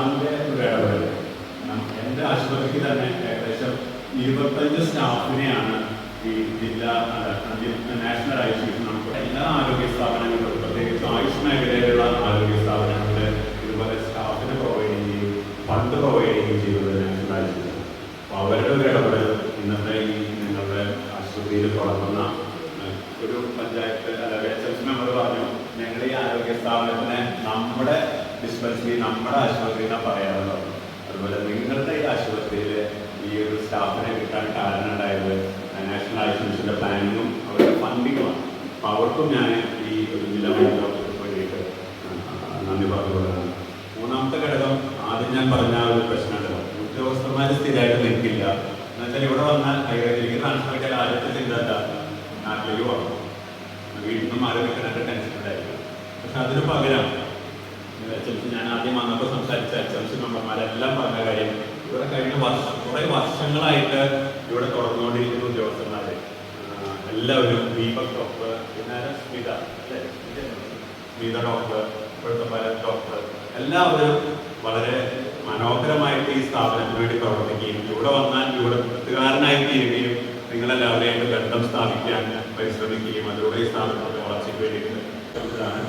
സ്റ്റാഫിന്റെ ഒരു ഇടപെടൽ എന്റെ ആശുപത്രിക്ക് തന്നെ ഏകദേശം ഇരുപത്തഞ്ച് സ്റ്റാഫിനെയാണ് ഈ ജില്ലാ നാഷണൽ ആയുഷ് നമുക്ക് എല്ലാ ആരോഗ്യ സ്ഥാപനങ്ങളിലും പ്രത്യേകിച്ച് ആയുഷ് മേഖലയിലുള്ള ആരോഗ്യ സ്ഥാപനങ്ങളിൽ ഇതുപോലെ സ്റ്റാഫിനെ പ്രൊവൈഡ് ചെയ്യുകയും ഫണ്ട് പ്രൊവൈഡ് ചെയ്യുകയും ചെയ്യുന്നത് നാഷണൽ ആയുഷ് അപ്പോൾ അവരുടെ ഒരു ഇടപെടൽ ഇന്നത്തെ ഈ നിങ്ങളുടെ ആശുപത്രിയിൽ തുടങ്ങുന്ന ഒരു പഞ്ചായത്ത് അല്ലെങ്കിൽ എച്ച് എസ് മെമ്പർ പറഞ്ഞു ഞങ്ങൾ ഈ ആരോഗ്യ സ്ഥാപനത്തിനെ നമ്മുടെ ഡിസ്പെൻസറി നമ്മുടെ ആശുപത്രി എന്നാണ് പറയാറുള്ളത് അതുപോലെ നിങ്ങളുടെ ഈ ആശുപത്രിയിൽ ഈ ഒരു സ്റ്റാഫിനെ കിട്ടാൻ കാരണം ഉണ്ടായത് നാഷണൽ ആയുഷ് മിഷന്റെ പ്ലാനിങ്ങും അവരുടെ ഫണ്ടിങ്ങുമാണ് അപ്പോൾ അവർക്കും ഞാൻ ഈ ഒരു നിലവിലേക്ക് വേണ്ടിയിട്ട് നന്ദി പറഞ്ഞുകൊള്ളാണ് മൂന്നാമത്തെ ഘടകം ആദ്യം ഞാൻ പറഞ്ഞ ഒരു പ്രശ്നമുണ്ടല്ലോ. ഉദ്യോഗസ്ഥന്മാർ സ്ഥിരമായിട്ട് നിൽക്കില്ല. എന്നുവെച്ചാൽ ഇവിടെ വന്നാൽ ട്രാൻസ്ഫർ ചെയ്താൽ ആദ്യത്തെ ചിന്ത നാട്ടിലേക്ക് പോകണം വീട്ടിൽ നിന്നും ആരോഗ്യത്തിനൊക്കെ ടെൻഷൻ ഉണ്ടായിരിക്കും. പക്ഷെ അതിന് പകരം ഞാൻ ആദ്യം വന്നപ്പോൾ സംസാരിച്ച എച്ച് എം സി മെമ്പർമാരെല്ലാം പറഞ്ഞ. കാര്യം ഇവിടെ കഴിഞ്ഞ വർഷം കുറേ വർഷങ്ങളായിട്ട് ഇവിടെ തുറന്നുകൊണ്ടിരിക്കുന്ന ഉദ്യോഗസ്ഥന്മാർ എല്ലാവരും ദീപക് ഡോക്ടർ പിന്നെ? സ്മിത അല്ലേ? സ്മിത ഡോക്ടർ ഇപ്പോഴത്തെ പല ഡോക്ടർ എല്ലാവരും വളരെ മനോഹരമായിട്ട് ഈ സ്ഥാപനത്തിന് വേണ്ടി പ്രവർത്തിക്കുകയും ഇവിടെ വന്നാൽ ഇവിടെ കൂട്ടുകാരനായി തീരുകയും നിങ്ങളെല്ലാവരെയും ബന്ധം സ്ഥാപിക്കാൻ പരിശ്രമിക്കുകയും അതിലൂടെ ഈ സ്ഥാപനത്തിന്റെ വളർച്ചയ്ക്ക് വേണ്ടിയിട്ട് ഇതാണ്.